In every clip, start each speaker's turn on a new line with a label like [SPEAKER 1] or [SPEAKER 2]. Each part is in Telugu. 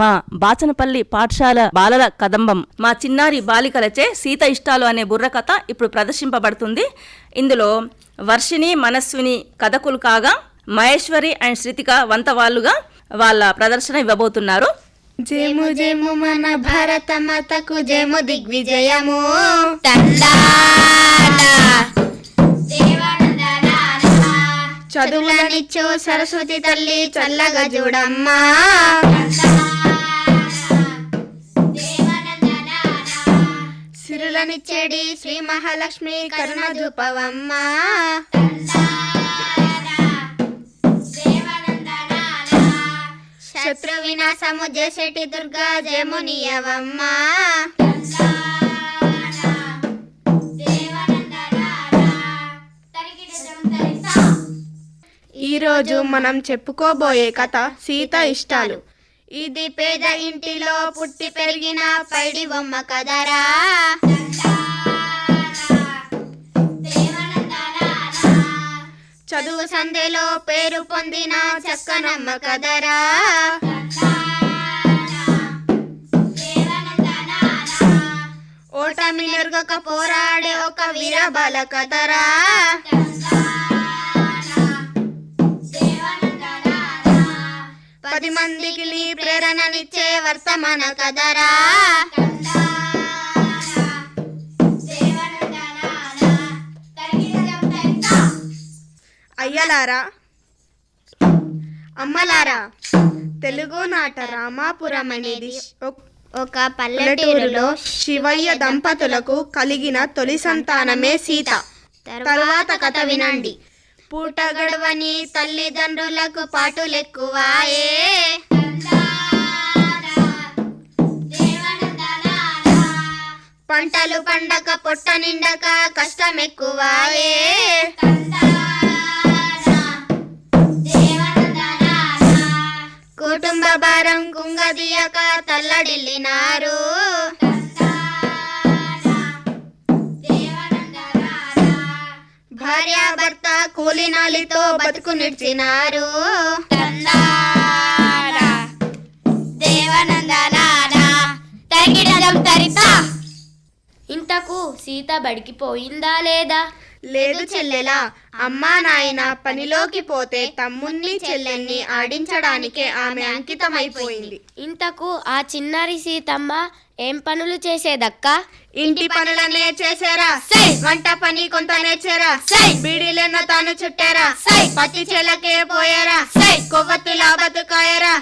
[SPEAKER 1] మా బాచనపల్లి పాఠశాల బాలల కదంబం. మా చిన్నారి బాలికలచే సీత ఇష్టాలు అనే బుర్రకథ ఇప్పుడు ప్రదర్శింపబడుతుంది. ఇందులో వర్షిణి మనస్విని కథకులు కాగా మహేశ్వరి అండ్ శృతిక వంత వాళ్ళుగా వాళ్ళ ప్రదర్శన ఇవ్వబోతున్నారు.
[SPEAKER 2] జేము జేము మన భారత మాతకు జేము దిగ్విజయము. చదువులనిచ్చు సరస్వతి తల్లి చల్లగా చూడమ్మా సిరులనిచ్చేడి శ్రీ మహాలక్ష్మి కరుణధూపవమ్మ. శత్రు వినాశము చేసేటి దుర్గా జయమునియవమ్మా. ఈరోజు మనం చెప్పుకోబోయే కథ సీత ఇష్టాలు. ఇది పేద ఇంటిలో పుట్టి పెరిగిన పైడి బొమ్మ కదరా. చదువు సందేలో పేరు పొందిన చక్కనమ్మ కదరా. ఓటమి నెరగక పోరాడే ఒక వీరబాల కదరా. పది మందికి నీ ప్రేరణనిచ్చే వర్తమాన కదరా. అయ్యలారా అమ్మలారా తెలుగు నాట రామాపురం అనేది ఒక పల్లెటూరులో శివయ్య దంపతులకు కలిగిన తొలి సంతానమే సీత. తర్వాత కథ వినండి. పూట గడవని తల్లిదండ్రులకు పాటులెక్కువాయే. పంటలు పండక పొట్ట నిండక కష్టం ఎక్కువాయే కుటుంబ భారం కుంగదీయక తల్లడిల్లినారు. భార్యాభర్త కూలినాలితో బతుకు నిడిచినారు.
[SPEAKER 3] ఇంతకు సీత బడికి పోయిందా లేదా?
[SPEAKER 2] లేదు చెల్లెలా అమ్మా నాయన పనిలోకి పోతే తమ్ముణ్ణి చెల్లెల్ని ఆడించడానికే ఆమె అంకితమైపోయింది.
[SPEAKER 3] ఇంతకు ఆ చిన్నారి సీతమ్మ ఏం పనులు చేసేదక్క?
[SPEAKER 2] ఇంటి పనులనే చేసారా వంట పని కొంత నేర్చారా? బీడీలెన్న తాను చుట్టారా? పత్తి చెల్లకే పోయారా? కొవ్వొత్తులా బతుకాయరా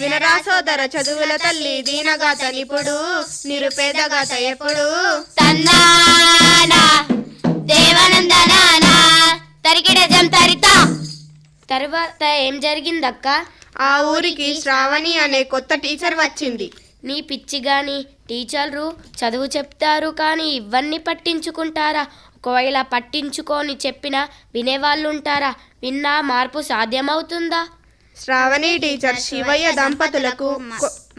[SPEAKER 2] వినరా సోదర చదువుల తల్లి దీనగాత నిపుడు నిరుపేదగాత ఎప్పుడు
[SPEAKER 3] తర్వాత ఏం జరిగిందక్క?
[SPEAKER 2] ఆ ఊరికి శ్రావణి అనే కొత్త టీచర్ వచ్చింది.
[SPEAKER 3] నీ పిచ్చి గాని టీచర్లు చదువు చెప్తారు కానీ ఇవన్నీ పట్టించుకుంటారా? ఒకవేళ పట్టించుకొని చెప్పినా వినేవాళ్ళు ఉంటారా విన్నా మార్పు సాధ్యమవుతుందా?
[SPEAKER 2] శ్రావణి టీచర్ శివయ్య దంపతులకు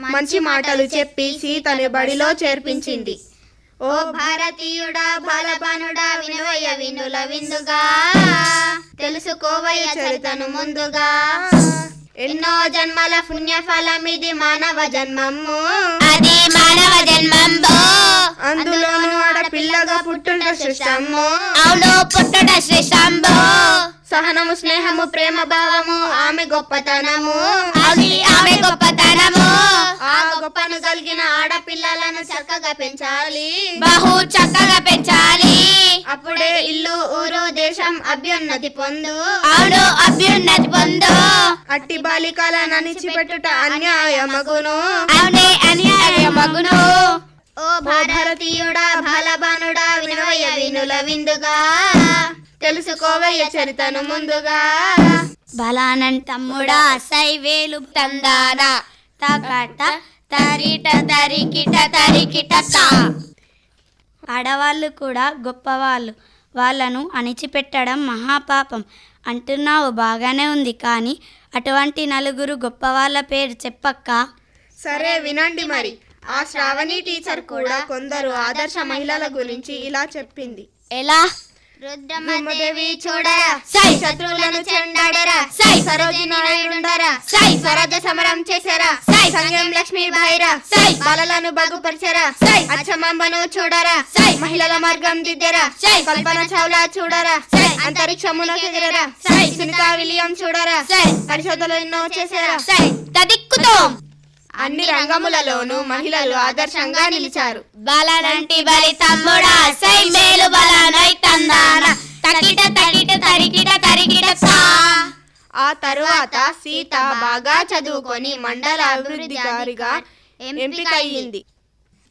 [SPEAKER 2] మంచి మాటలు చెప్పి సీతని బడిలో చేర్పించింది. ఓ భారతీయుడా బాలపానుడా వినవయ్య వినుల విందుగా తెలుసుకోవయ్య చరితను ముందుగా ఎన్నో జన్మల పుణ్యఫలమిది మానవ జన్మము
[SPEAKER 3] అది మానవ జన్మంబో.
[SPEAKER 2] అందులోను ఆడపిల్లగా పుట్టుంట సృష్టము
[SPEAKER 3] అవును పుట్టడ శ్రీశంభో
[SPEAKER 2] సహనము స్నేహము ప్రేమ భావము ఆమె గొప్పతనము.
[SPEAKER 3] అది ఆమె గొప్పతనము.
[SPEAKER 2] ఆ గొప్పను కలిగిన ఆడపిల్లలను చక్కగా పెంచాలి.
[SPEAKER 3] బహు చక్కగా పెంచాలి.
[SPEAKER 2] అప్పుడే ఇల్లు ఊరు దేశం అభ్యున్నతి పొందు.
[SPEAKER 3] అవును అభ్యున్నతి పొందు.
[SPEAKER 2] అట్టి బాలికలను అణిచిపెట్టుట అన్యాయమగును.
[SPEAKER 3] అవునే అన్యాయమగును.
[SPEAKER 2] ఓ భారతీయుడా బాలబానుడా వినవయ్య వినుల విందుగా. తెలుసుకోవయ్య చరితను ముందుగా.
[SPEAKER 3] బలానన్ తమ్ముడా సైవేలు తందాన. తకట తరిట తరికిట తరికిట
[SPEAKER 4] ఆడవాళ్ళు కూడా గొప్పవాళ్ళు. వాళ్ళను అణిచిపెట్టడం మహాపాపం. అంటున్నావు బాగానే ఉంది కానీ అటువంటి నలుగురు గొప్పవాళ్ళ పేరు చెప్పక్క.
[SPEAKER 2] సరే వినండి మరి. ఆ శ్రావణి టీచర్ కూడా కొందరు ఆదర్శ మహిళల గురించి ఇలా చెప్పింది.
[SPEAKER 3] ఎలా?
[SPEAKER 2] రుద్రమదేవి చూడరా? సై. శత్రువులను చెండాడరా? సై. సరోజి నాయుడుండరా? సై. స్వరాజ్య సమరం చేశారా? సై. సంగం లక్ష్మీ భాయిరా? సై. బాలలను బాగుపరిచారా? సై. అచ్చమాంబను చూడరా? సై. మహిళల మార్గం దిద్దరా? సై. కల్పన చావ్లా చూడరా? సై. అంతరిక్షమునకు ఎగిరరా? సై. సునీతా విలియం చూడరా? సై. పరిశోధనలు ఎన్నో చేశారా? సై. తదిక్కుతో అన్ని రంగములలోనూ మహిళలు ఆదర్శంగా నిలిచారు.
[SPEAKER 3] బలనంటి బలి తమ్ముడా సై మేలు బలనై తందాన. తకిట తకిట తరికిట తరికిట
[SPEAKER 2] ఆ తరువాత సీత బాగా చదువుకొని మండల అభివృద్ధికారిగా ఎంపిక అయ్యింది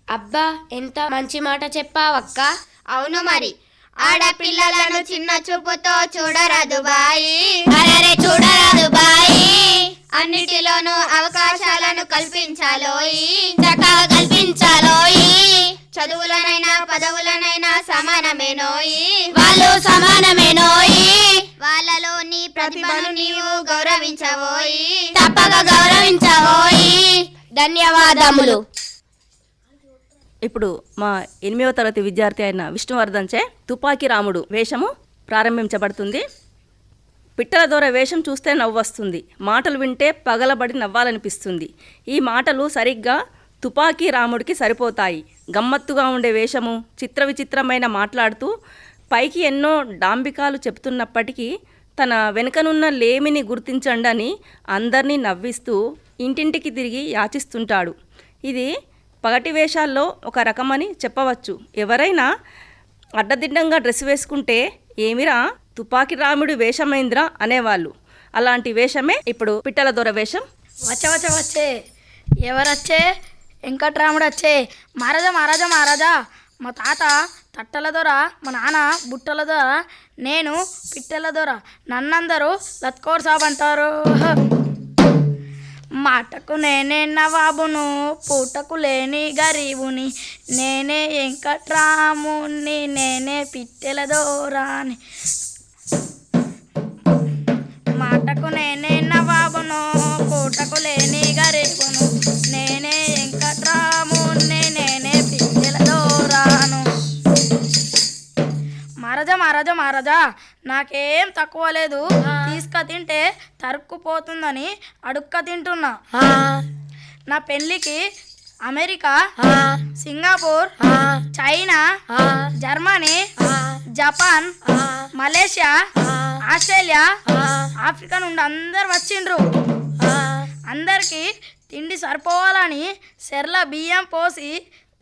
[SPEAKER 5] అబ్బా ఎంత మంచి మాట చెప్పావక్క.
[SPEAKER 2] అవును మరి. ఆడపిల్లలను చిన్న చూపుతో చూడరాదు బాయి.
[SPEAKER 3] చూడరాదు బాయి.
[SPEAKER 2] అన్నిటిలోనూ అవకాశాలను కల్పించాలోయి
[SPEAKER 3] చక్కగా కల్పించాలోయి
[SPEAKER 2] చదువులనైనా పదవులనైనా సమానమేనోయి
[SPEAKER 3] వాళ్ళు సమానమేనోయి
[SPEAKER 2] వాళ్ళలోని ప్రతిభను నీవు గౌరవించవోయి
[SPEAKER 3] తప్పక గౌరవించబోయి ధన్యవాదములు.
[SPEAKER 1] ఇప్పుడు మా ఎనిమిదవ తరగతి విద్యార్థి అయిన విష్ణువర్ధన్ చే తుపాకీ రాముడు వేషము ప్రారంభించబడుతుంది. పిట్టల దొర వేషం చూస్తే నవ్వు వస్తుంది మాటలు వింటే పగలబడి నవ్వాలనిపిస్తుంది. ఈ మాటలు సరిగ్గా తుపాకీ రాముడికి సరిపోతాయి. గమ్మత్తుగా ఉండే వేషము చిత్ర విచిత్రమైన మాట్లాడుతూ పైకి ఎన్నో డాంబికాలు చెప్తున్నప్పటికీ తన వెనుకనున్న లేమిని గుర్తించండి అని అందరినీ నవ్విస్తూ ఇంటింటికి తిరిగి యాచిస్తుంటాడు. ఇది పగటి వేషాల్లో ఒక రకమని చెప్పవచ్చు. ఎవరైనా అడ్డదిడ్డంగా డ్రెస్ వేసుకుంటే ఏమిరా తుపాకి రాముడి వేషమైంద్ర అనేవాళ్ళు. అలాంటి వేషమే ఇప్పుడు పిట్టల దొర వేషం.
[SPEAKER 6] వచ్చే వచ్చే వచ్చే. ఎవరొచ్చే? వెంకట్రాముడు వచ్చే మహారాజా మహారాజా మహారాజా మా తాత తట్టల దొర మా నాన్న బుట్టల దొర నేను పిట్టల దొర. నన్నందరూ లత్కోర్ సాబ్ అంటారు. మాటకు నేనే నవాబును పూటకు లేని గరీబుని. నేనే వెంకట్రాముని నేనే పిట్టెల దోరాని. మాటకు నేనే నవాబును పూటకు లేని గరీబును. నేనే వెంకట్రాముని నేనే పిట్టెల దోరాను మహారాజా మహారాజా మహారాజా నాకేం తక్కువ లేదు. తీసుక తింటే తరుక్కుపోతుందని అడుక్క తింటున్నా. నా పెళ్ళికి America Singapore China Germany Japan Malaysia Australia Africa నుండి అందరు వచ్చిండ్రు. అందరికి తిండి సరిపోవాలని సెర్ల బియ్యం పోసి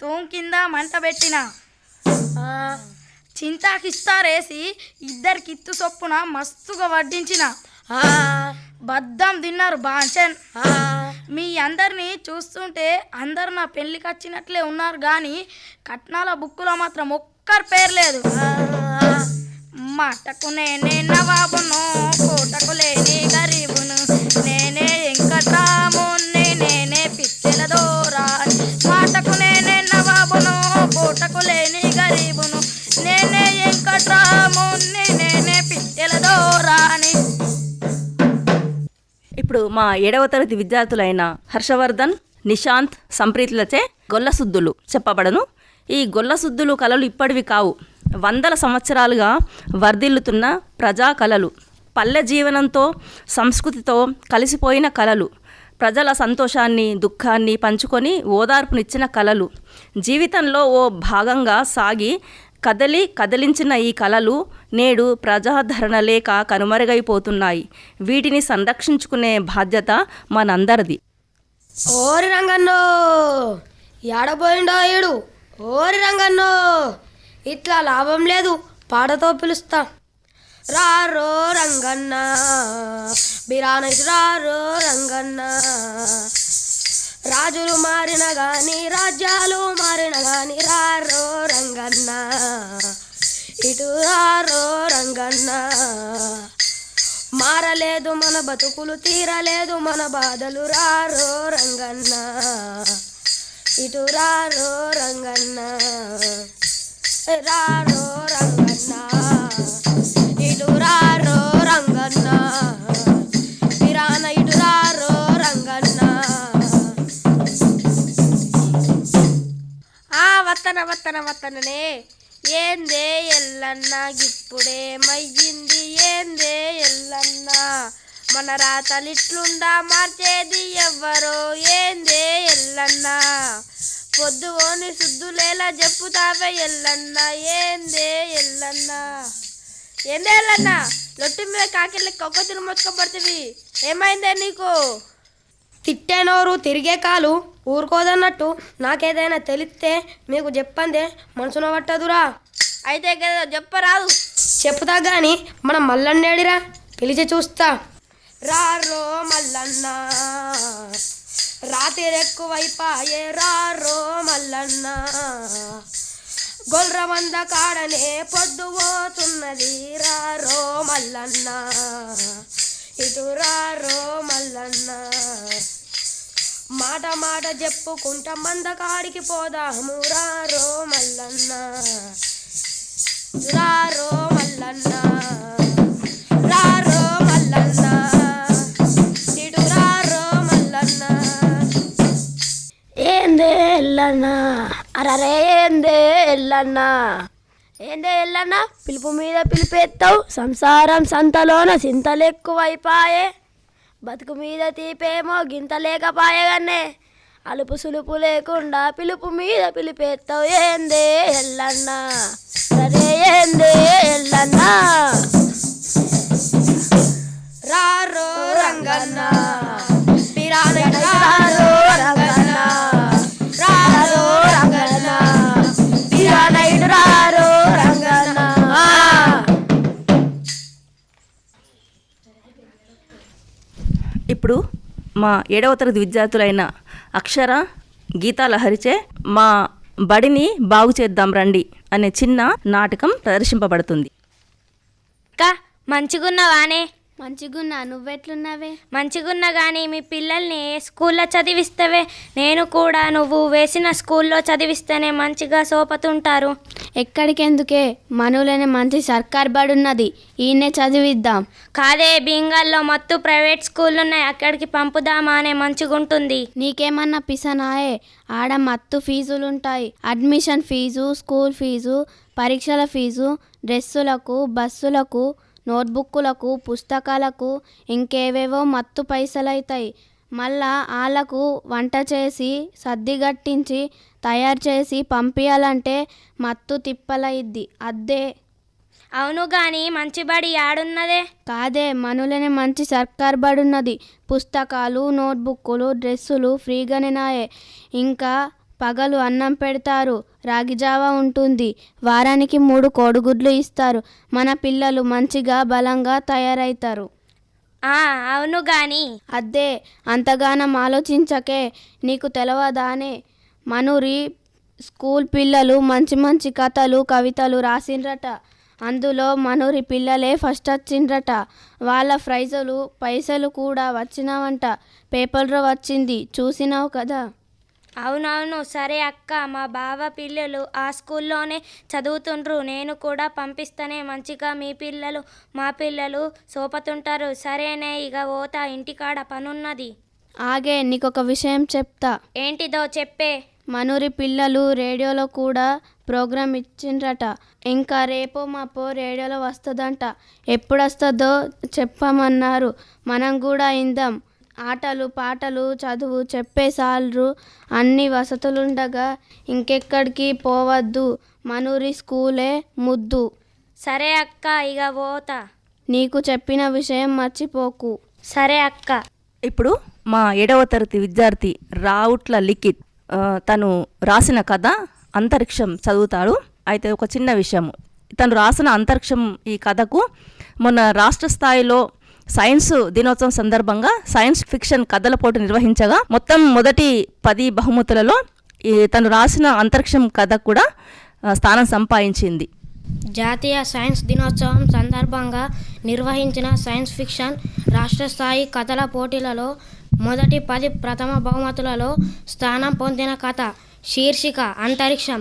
[SPEAKER 6] తూం కింద మంట పెట్టిన. చింతాకిస్తారేసి ఇద్దరికి ఇత్తు చొప్పున మస్తుగా వడ్డించిన. బద్దం తిన్నారు బాంచన్ మీ అందరినీ చూస్తుంటే అందరు నా పెళ్ళికి వచ్చినట్లే ఉన్నారు కానీ కట్నాల బుక్కులో మాత్రం ఒక్కరి పేరు లేదు. మాటకు నేనే నవాబును కోటకు లేని గరీబును. నేనే వెంకట్రాముని నేనే పిచ్చెల దోరా. మాటకు నేనే నవాబును కోటకు లేని గరీబును. నేనే వెంకట్రాముని నేనే పిచ్చెల దోరాని.
[SPEAKER 1] ఇప్పుడు మా ఏడవ తరగతి విద్యార్థులైన హర్షవర్ధన్ నిశాంత్ సంప్రీతులచే గొల్లసుద్దులు చెప్పబడను. ఈ గొల్లసుద్దులు కళలు ఇప్పటివి కావు. వందల సంవత్సరాలుగా వర్ధిల్లుతున్న ప్రజా కళలు పల్లె జీవనంతో సంస్కృతితో కలిసిపోయిన కళలు ప్రజల సంతోషాన్ని దుఃఖాన్ని పంచుకొని ఓదార్పునిచ్చిన కళలు. జీవితంలో ఓ భాగంగా సాగి కదలి కదిలించిన ఈ కళలు నేడు ప్రజాధరణ లేక కనుమరుగైపోతున్నాయి. వీటిని సంరక్షించుకునే బాధ్యత మనందరిది.
[SPEAKER 5] ఓరి రంగన్నో! ఏడబోయిండో ఏడు ఓరి రంగన్నో! ఇట్లా లాభం లేదు. పాటతో పిలుస్తా. రారో రంగన్న. బిరానకి రారో రంగన్న. రాజులు మారిన గాని రాజ్యాలు మారిన గాని రారో రంగన్న. ఇటు రారో రంగన్న. మారలేదు మన బతుకులు తీరలేదు మన బాధలు రారో రంగన్న. ఇటు రారో రంగన్న. రారో రంగన్న ఇటు రారో రంగన్న పిరాన ఇటు రారో రంగన్న. ఆ వత్తన వత్తన వత్తననే
[SPEAKER 7] ఏందే ఎల్లన్న గిప్పుడే మయ్యింది ఏందే ఎల్లన్న. మన రాతలిట్లుండా మార్చేది ఎవ్వరో ఏందే ఎల్లన్నా. పొద్దుగోని శుద్ధులేలా చెప్పుతావే ఎల్లన్న ఏందే ఎల్లన్న? ఏందే ఎల్లన్న? లొట్టు మీద కాకిళ్ళకి కొక్కతులు మొత్తుకోబడుతుంది ఏమైందే నీకు?
[SPEAKER 5] తిట్టేనోరు తిరిగే కాలు ఊరుకోదన్నట్టు నాకేదైనా తెలిస్తే మీకు చెప్పందే మనసున పట్టదురా.
[SPEAKER 7] అయితే కదా చెప్పరాదు
[SPEAKER 5] చెప్తా గాని మనం మల్లన్నేడిరా పిలిచి చూస్తా. రారో మల్లన్న. రాత్రి ఎక్కువైపాయే రారో మల్లన్న. గొల్ర మంద కాడనే పొద్దు పోతున్నది రారో మల్లన్న. ఇటు రారో మల్లన్న. మాట మాట చెప్పుకుంటా మంద కాడికి పోదాము రారో మల్లన్న. రారో మల్లన్నా. ఎల్లన్నా అరరే ఏందే ఎల్లన్నా ఏందే ఎల్లన్నా పిలుపు మీద పిలిపేస్తావు సంసారం సంతలోన సింతలెక్కువైపాయే బతుకు మీద తీపేమో గింత లేకపాయగానే అలుపు సులుపు లేకుండా పిలుపు మీద పిలిపేస్తావు ఏందే ఎల్లన్నా సరే ఏందే ఎల్లన్నా రారో రంగన్నా.
[SPEAKER 1] ఇప్పుడు మా ఏడవ తరగతి విద్యార్థులైన అక్షర గీతా లహరిచే మా బడిని బాగు చేద్దాం రండి అనే చిన్న నాటకం ప్రదర్శింపబడుతుంది.
[SPEAKER 8] అక్క మంచిగున్నవానే?
[SPEAKER 7] మంచిగున్నా నువ్వెట్లున్నావే?
[SPEAKER 8] మంచిగున్నా కానీ మీ పిల్లల్ని ఏ స్కూల్లో చదివిస్తావే? నేను కూడా నువ్వు వేసిన స్కూల్లో చదివిస్తేనే మంచిగా సోపతుంటారు.
[SPEAKER 7] ఎక్కడికెందుకే? మనలోనే మంచి సర్కార్ బడి ఉన్నది ఈయనే చదివిద్దాం.
[SPEAKER 8] కాదే బీంగాల్లో మత్తు ప్రైవేట్ స్కూళ్ళు ఉన్నాయి అక్కడికి పంపుదామా అనే మంచిగుంటుంది.
[SPEAKER 7] నీకేమన్నా పిసనాయే? ఆడ మత్తు ఫీజులుంటాయి. అడ్మిషన్ ఫీజు స్కూల్ ఫీజు పరీక్షల ఫీజు డ్రెస్సులకు బస్సులకు నోట్బుక్కులకు పుస్తకాలకు ఇంకేవేవో మత్తు పైసలైతాయి. మళ్ళా వాళ్ళకు వంట చేసి సర్దిగట్టించి తయారు చేసి పంపించాలంటే మత్తు తిప్పలయిద్ది అద్దే.
[SPEAKER 8] అవును గాని మంచి బడి యాడున్నదే?
[SPEAKER 7] కాదే మనులనే మంచి సర్కార్ బడి ఉన్నది పుస్తకాలు నోట్బుక్కులు డ్రెస్సులు ఫ్రీగానే నాయే. ఇంకా పగలు అన్నం పెడతారు. రాగి జావా ఉంటుంది. వారానికి మూడు కోడిగుడ్లు ఇస్తారు. మన పిల్లలు మంచిగా బలంగా తయారవుతారు
[SPEAKER 8] ఆ అవును గాని.
[SPEAKER 7] అద్దే అంతగానం ఆలోచించకే నీకు తెలవదానే. మనూరి స్కూల్ పిల్లలు మంచి మంచి కథలు కవితలు రాసిండ్రట. అందులో మనూరి పిల్లలే ఫస్ట్ వచ్చిండ్రట. వాళ్ళ ప్రైజులు పైసలు కూడా వచ్చినావంట. పేపర్లో వచ్చింది. చూసినావు కదా?
[SPEAKER 8] అవునవును సరే అక్క. మా బావ పిల్లలు ఆ స్కూల్లోనే చదువుతుండ్రు. నేను కూడా పంపిస్తేనే మంచిగా మీ పిల్లలు మా పిల్లలు సోపతుంటారు. సరేనే ఇక పోతా. ఇంటికాడ పనున్నది.
[SPEAKER 7] ఆగే నీకొక విషయం చెప్తా.
[SPEAKER 8] ఏంటిదో చెప్పే.
[SPEAKER 7] మనూరి పిల్లలు రేడియోలో కూడా ప్రోగ్రామ్ ఇచ్చిండ్రట. ఇంకా రేపో మాపో రేడియోలో వస్తుందంట. ఎప్పుడు వస్తుందో చెప్పమన్నారు. మనం కూడా ఇందాం. ఆటలు పాటలు చదువు చెప్పేసాలు అన్ని వసతులుండగా ఇంకెక్కడికి పోవద్దు. మనూరి స్కూలే ముద్దు.
[SPEAKER 8] సరే అక్క ఇక పోతా.
[SPEAKER 7] నీకు చెప్పిన విషయం మర్చిపోకు.
[SPEAKER 8] సరే అక్క.
[SPEAKER 1] ఇప్పుడు మా ఏడవ తరగతి విద్యార్థి రావుట్ల లిఖిత్ తను రాసిన కథ అంతరిక్షం చదువుతాడు. అయితే ఒక చిన్న విషయం తను రాసిన అంతరిక్షం ఈ కథకు మొన్న రాష్ట్ర స్థాయిలో సైన్స్ దినోత్సవం సందర్భంగా సైన్స్ ఫిక్షన్ కథల పోటీ నిర్వహించగా మొత్తం మొదటి పది బహుమతులలో ఈ తను రాసిన అంతరిక్షం కథ కూడా స్థానం సంపాదించింది.
[SPEAKER 9] జాతీయ సైన్స్ దినోత్సవం సందర్భంగా నిర్వహించిన సైన్స్ ఫిక్షన్ రాష్ట్ర స్థాయి కథల పోటీలలో మొదటి పది ప్రథమ బహుమతులలో స్థానం పొందిన కథ శీర్షిక అంతరిక్షం.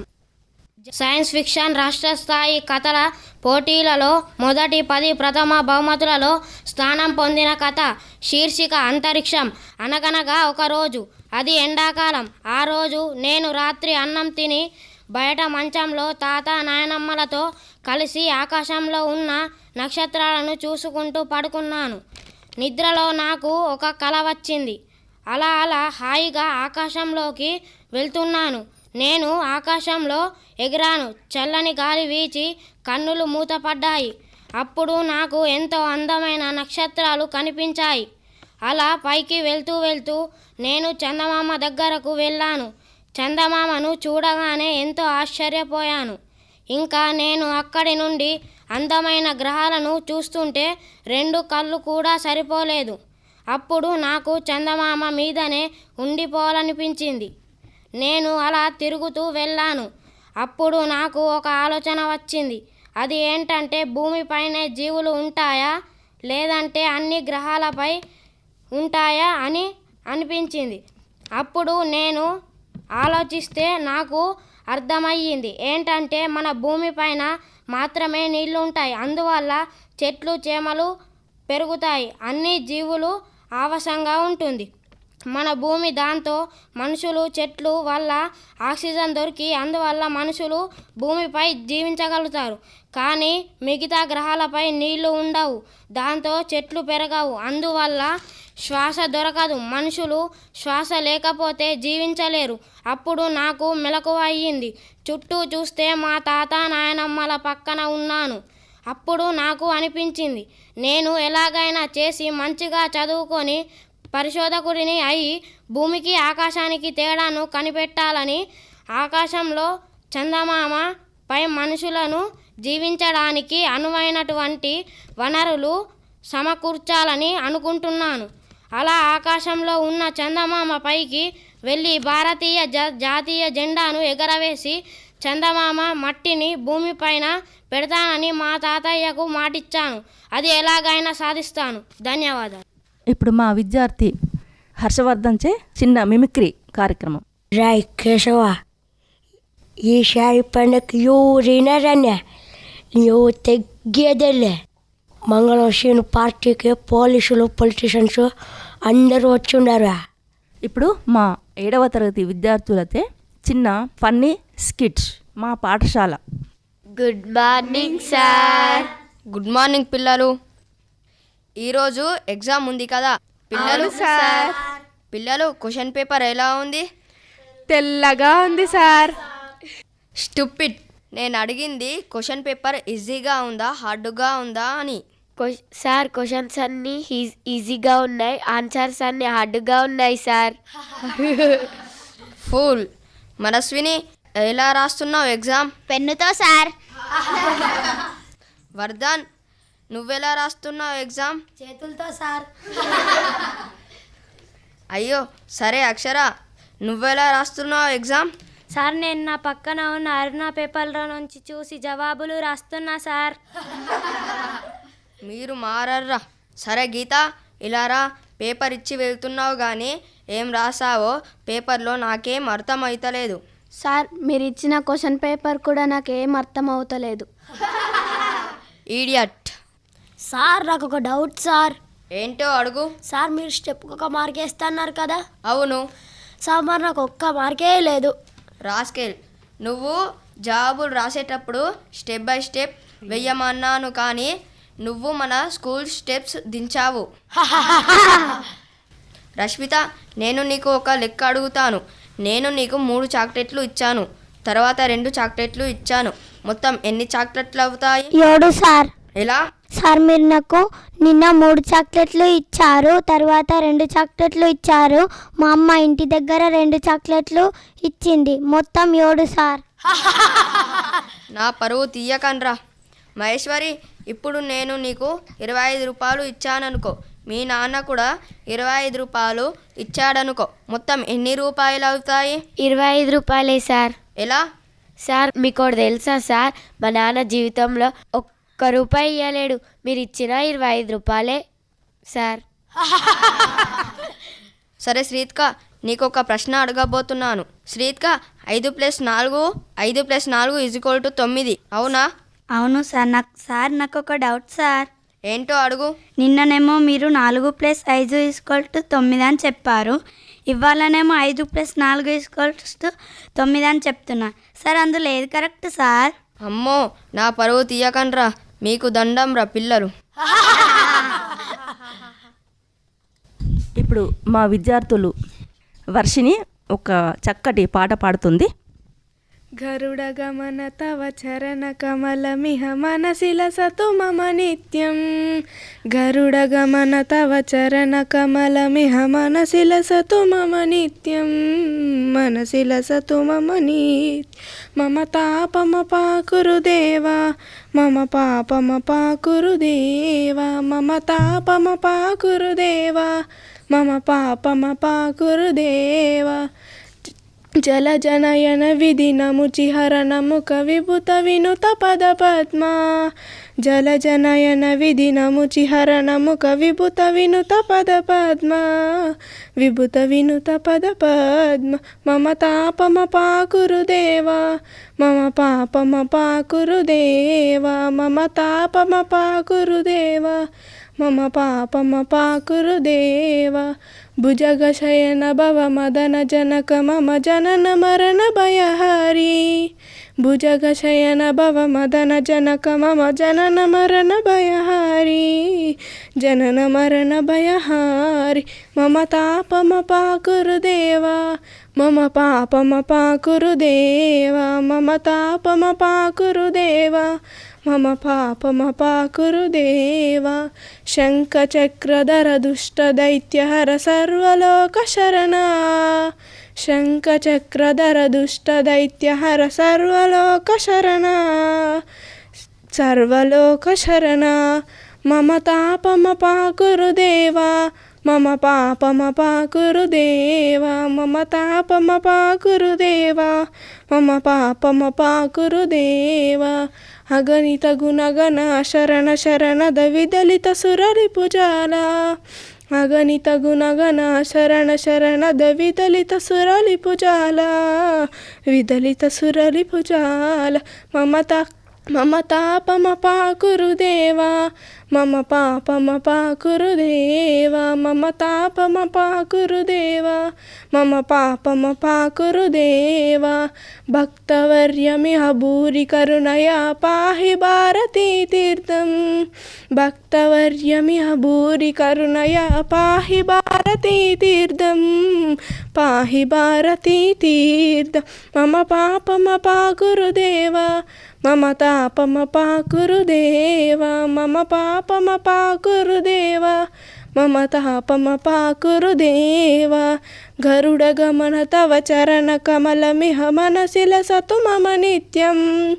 [SPEAKER 9] సైన్స్ ఫిక్షన్ రాష్ట్ర స్థాయి కథల పోటీలలో మొదటి పది ప్రథమ బహుమతులలో స్థానం పొందిన కథ శీర్షిక అంతరిక్షం. అనగనగా ఒక రోజు అది ఎండాకాలం. ఆ రోజు నేను రాత్రి అన్నం తిని బయట మంచంలో తాత నాయనమ్మలతో కలిసి ఆకాశంలో ఉన్న నక్షత్రాలను చూసుకుంటూ పడుకున్నాను. నిద్రలో నాకు ఒక కల వచ్చింది. అలా అలా హాయిగా ఆకాశంలోకి వెళ్తున్నాను. నేను ఆకాశంలో ఎగిరాను. చల్లని గాలి వీచి కన్నులు మూతపడ్డాయి. అప్పుడు నాకు ఎంతో అందమైన నక్షత్రాలు కనిపించాయి. అలా పైకి వెళ్తూ వెళ్తూ నేను చందమామ దగ్గరకు వెళ్ళాను. చందమామను చూడగానే ఎంతో ఆశ్చర్యపోయాను. ఇంకా నేను అక్కడి నుండి అందమైన గ్రహాలను చూస్తుంటే రెండు కళ్ళు కూడా సరిపోలేదు. అప్పుడు నాకు చందమామ మీదనే ఉండిపోవాలనిపించింది. నేను అలా తిరుగుతూ వెళ్ళాను. అప్పుడు నాకు ఒక ఆలోచన వచ్చింది. అది ఏంటంటే భూమిపైనే జీవులు ఉంటాయా? లేదంటే అన్ని గ్రహాలపై ఉంటాయా అని అనిపించింది. అప్పుడు నేను ఆలోచిస్తే నాకు అర్థమయ్యింది. ఏంటంటే మన భూమిపైన మాత్రమే నీళ్ళు ఉంటాయి. అందువల్ల చెట్లు చేమలు పెరుగుతాయి. అన్ని జీవులు ఆవశంగా ఉంటుంది. మన భూమి దాంతో మనుషులు చెట్లు వల్ల ఆక్సిజన్ దొరికి అందువల్ల మనుషులు భూమిపై జీవించగలుగుతారు. కానీ మిగతా గ్రహాలపై నీళ్ళు ఉండవు. దాంతో చెట్లు పెరగవు. అందువల్ల శ్వాస దొరకదు. మనుషులు శ్వాస లేకపోతే జీవించలేరు. అప్పుడు నాకు మెలకువ అయ్యింది. చుట్టూ చూస్తే మా తాత నాయనమ్మల పక్కన ఉన్నాను. అప్పుడు నాకు అనిపించింది నేను ఎలాగైనా చేసి మంచిగా చదువుకొని పరిశోధకుడిని అయి భూమికి ఆకాశానికి తేడాను కనిపెట్టాలని ఆకాశంలో చందమామ పై మనుషులను జీవించడానికి అనువైనటువంటి వనరులు సమకూర్చాలని అనుకుంటున్నాను. అలా ఆకాశంలో ఉన్న చందమామ పైకి వెళ్ళి భారతీయ జాతీయ జెండాను ఎగరవేసి చందమామ మట్టిని భూమిపైన పెడతానని మా తాతయ్యకు మాటిచ్చాను. అది ఎలాగైనా సాధిస్తాను. ధన్యవాదాలు.
[SPEAKER 1] ఇప్పుడు మా విద్యార్థి హర్షవర్ధన్ చే చిన్న మిమిక్రీ కార్యక్రమం.
[SPEAKER 5] రాయ్ కేశవ ఈసారి పండగకి ఎవరైనారనే నువ్వు తగ్గేదేలే మంగళం పార్టీకి పోలీసులు పొలిటీషియన్స్ అందరూ వచ్చుండారు
[SPEAKER 1] ఇప్పుడు మా ఏడవ తరగతి విద్యార్థులతే చిన్న ఫన్నీ స్కిట్ మా పాఠశాల.
[SPEAKER 10] Good morning sir.
[SPEAKER 11] Good morning పిల్లలు. ఈరోజు ఎగ్జామ్ ఉంది కదా. పిల్లలు
[SPEAKER 10] సార్.
[SPEAKER 11] పిల్లలు క్వశ్చన్ పేపర్ ఎలా ఉంది?
[SPEAKER 10] తెల్లగా ఉంది సార్.
[SPEAKER 11] స్టూపిడ్. నేను అడిగింది క్వశ్చన్ పేపర్ ఈజీగా ఉందా హార్డ్గా ఉందా అని.
[SPEAKER 7] సార్ క్వశ్చన్స్ అన్నీ ఈజీగా ఉన్నాయి. ఆన్సర్స్ అన్నీ హార్డ్గా ఉన్నాయి సార్.
[SPEAKER 11] ఫుల్. మనస్విని ఎలా రాస్తున్నావు ఎగ్జామ్?
[SPEAKER 10] పెన్నుతో సార్.
[SPEAKER 11] వర్ధన్ నువ్వెలా రాస్తున్నావు ఎగ్జామ్?
[SPEAKER 5] చేతులతో సార్.
[SPEAKER 11] అయ్యో సరే అక్షర నువ్వెలా రాస్తున్నావు ఎగ్జామ్?
[SPEAKER 8] సార్ నేను నా పక్కన ఉన్న అరుణ పేపర్లో నుంచి చూసి జవాబులు రాస్తున్నా సార్.
[SPEAKER 11] మీరు మారర్రా. సరే గీత ఇలా రా. పేపర్ ఇచ్చి వెళ్తున్నావు కానీ ఏం రాసావో పేపర్లో నాకేం అర్థం అవుతలేదు
[SPEAKER 7] సార్ మీరు ఇచ్చిన క్వశ్చన్ పేపర్ కూడా నాకు ఏం అర్థం అవుతలేదు
[SPEAKER 11] ఈడియట్
[SPEAKER 5] సార్ నాకు ఒక డౌట్ సార్.
[SPEAKER 11] ఏంటో అడుగు.
[SPEAKER 5] సార్ మీరు స్టెప్ ఒక మార్క్ వేస్తున్నారు కదా?
[SPEAKER 11] అవును.
[SPEAKER 5] సార్ మరి నాకు ఒక్క మార్కే లేదు.
[SPEAKER 11] రాస్కెల్ నువ్వు జవాబులు రాసేటప్పుడు స్టెప్ బై స్టెప్ వెయ్యమన్నాను కానీ నువ్వు మన స్కూల్ స్టెప్స్ దించావు. రష్మిత నేను నీకు ఒక లెక్క అడుగుతాను. నేను నీకు మూడు చాక్లెట్లు ఇచ్చాను. తర్వాత రెండు చాక్లెట్లు ఇచ్చాను. మొత్తం ఎన్ని చాక్లెట్లు అవుతాయి?
[SPEAKER 7] ఏడు సార్.
[SPEAKER 11] ఎలా?
[SPEAKER 7] సార్ మీరు నాకు నిన్న మూడు చాక్లెట్లు ఇచ్చారు తర్వాత రెండు చాక్లెట్లు ఇచ్చారు. మా అమ్మ ఇంటి దగ్గర రెండు చాక్లెట్లు ఇచ్చింది. మొత్తం ఏడు సార్.
[SPEAKER 11] నా పరువు తీయకండ్రా. మహేశ్వరి ఇప్పుడు నేను నీకు ఇరవై ఐదు రూపాయలు ఇచ్చాననుకో. మీ నాన్న కూడా ఇరవై ఐదు రూపాయలు ఇచ్చాడనుకో. మొత్తం ఎన్ని రూపాయలు అవుతాయి?
[SPEAKER 7] ఇరవై ఐదు రూపాయలే సార్.
[SPEAKER 11] ఎలా?
[SPEAKER 7] సార్ మీకు ఒకటి తెలుసా సార్? మా నాన్న జీవితంలో ఒక్క రూపాయి ఇవ్వలేడు మీరు ఇచ్చిన ఇరవై ఐదు రూపాయలే సార్.
[SPEAKER 11] సరే శ్రీత్క నీకు ఒక ప్రశ్న అడగబోతున్నాను. శ్రీత్క ఐదు ప్లస్ నాలుగు ఐదు ప్లస్ నాలుగు ఇజ్కోల్ టు తొమ్మిది. అవునా?
[SPEAKER 7] అవును సార్ నాకు సార్ నాకు ఒక డౌట్ సార్.
[SPEAKER 11] ఏంటో అడుగు.
[SPEAKER 7] నిన్ననేమో మీరు నాలుగు ప్లస్ ఐదు ఈక్వల్ టు తొమ్మిది అని చెప్పారు. ఇవాళనేమో ఐదు ప్లస్ నాలుగు ఈక్వల్స్ తొమ్మిది అని చెప్తున్నా. సార్ అందులో ఏది కరెక్ట్ సార్?
[SPEAKER 11] అమ్మో నా పరువు తీయకండ్రా. మీకు దండం రా పిల్లలు.
[SPEAKER 1] ఇప్పుడు మా విద్యార్థులు వర్షిని ఒక చక్కటి పాట పాడుతుంది.
[SPEAKER 10] గరుడ గమన తవ చరణ కమలమిహ మనసిల సతు మమ నిత్యం గరుడ గమన తవ చరణ కమలమిహ మనసిల సతు మమ నిత్యం మనసిల సతు మమ నీ మమ తాపమ పాకురు దేవా మమ పాపమ పాకురుదేవా మమ తాపమ పాకురుదేవా మమ పాపమ పాకురు దేవా జలజనయన విధినము చిహరణము కవిభుత వినుత పద పద్మా. జలజనయన విధినము చిహరణము కవిభుత వినుత పద పద్మ. విభుత వినుత పద పద్మ. మమ తాపమ పాకురు దేవా. మమ పాపమ పాకురు దేవా. మమ తాపమ పాకురు దేవా. మమ పాపమ పాకురు దేవా. భుజగశయన భవ మదన జనక మమ జనన మరణ భయహారి. భుజగశయన భవ మదన జనక మమ జనన మరణ భయహారి జనన మరణ భయహారి. మమ తాపమ పాకురు మమ పాపమ పాకురు మమ తాపమ పాకురు మమ పాపమ పాకురు దేవా. శంఖచక్రధర దుష్ట దైత్యహర సర్వలోక శరణ శంఖచక్రధర దుష్ట దైత్యహర సర్వలోక శరణ సర్వలోక శరణ మమ తాపమ పాకురు దేవా మమ పాపమ పాకురు దేవా మమ తాపమ పాకురు దేవా మమ పాపమ పాకురు దేవా అగణిత గుణగణ శరణ శరణద విదలిత సురరి మగని తగునగన గుణగణ శరణ శరణద విదలిత సురలి పుజాల విదలిత సురలి పుజాల మమత మమ పాకురు దేవా. మమ పాపమ పాకురుదేవా మమ తాపమ పాకురుదేవా మమ పాపమ పాకురు దేవా భక్తవర్యమిహ భూరి కరుణయా పాహి భారతీ తీర్థం భక్తవర్యమిహ భూరి కరుణయా పాహి భారతీ తీర్థం పాహి భారతీ తీర్థం మమ పాపమ పాకురుదేవా మమ తాపమ పాకురుదేవా మమ పాప పాకురు దేవా మమ తాపమ పాకురు గరుడ గమన తవ చరణ కమలమిహ మనసిల సతు మమ నిత్యం.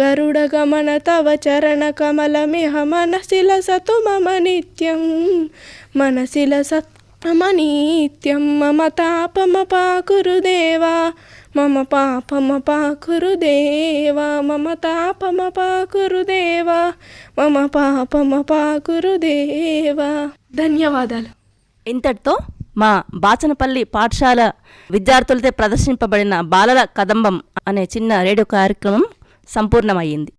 [SPEAKER 10] గరుడ గమన తవ చరణ కమలమిహ మనసిల సతు మమ నిత్యం. మనసిల సత్ మమ నిత్యం మమ తాపమ పాకురు మమ పాపమ పాకురు మమ తాపమ మమ పాపమ పాకురుదేవా. ధన్యవాదాలు.
[SPEAKER 1] ఇంతటితో మా బాచనపల్లి పాఠశాల విద్యార్థులతో ప్రదర్శింపబడిన బాలల కదంబం అనే చిన్న రేడియో కార్యక్రమం సంపూర్ణమయ్యింది.